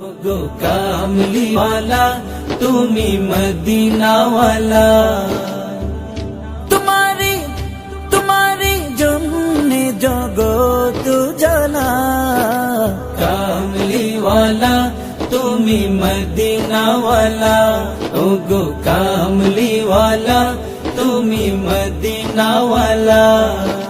গো কামলিওয়ালা তুমি মদিনাওয়ালা তোমারি তোমারি জন্য জগত জানা কামলিওয়ালা তুমি মদিনাওয়ালা ও গো কামলিওয়ালা তুমি মদিনাওয়ালা তোমারি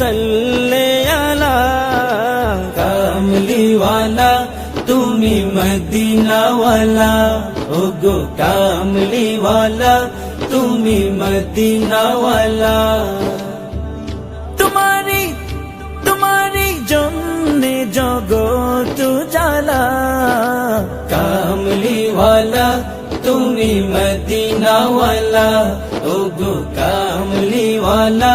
সাল্লে আলা কামলিওয়ালা তুমি মদিনাওয়ালা ও গো কামলিওয়ালা তুমি মদিনাওয়ালা তোমারি তোমারি জন্য জগত জালা কামলিওয়ালা তুমি মদিনাওয়ালা ও গো কামলিওয়ালা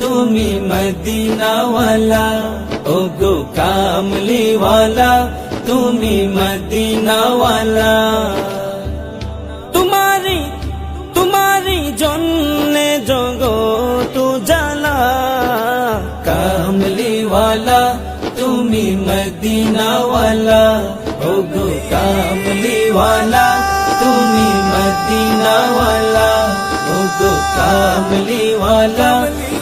তুমি মদিনাওয়ালা ও গো কামলিওয়ালা, তুমি মদিনাওয়ালা। তোমারি তোমারি জন্যে জগত জালা কামলিওয়ালা, তুমি মদিনাওয়ালা ও গো কামলিওয়ালা, তুমি মদিনাওয়ালা ও গো কামলিওয়ালা।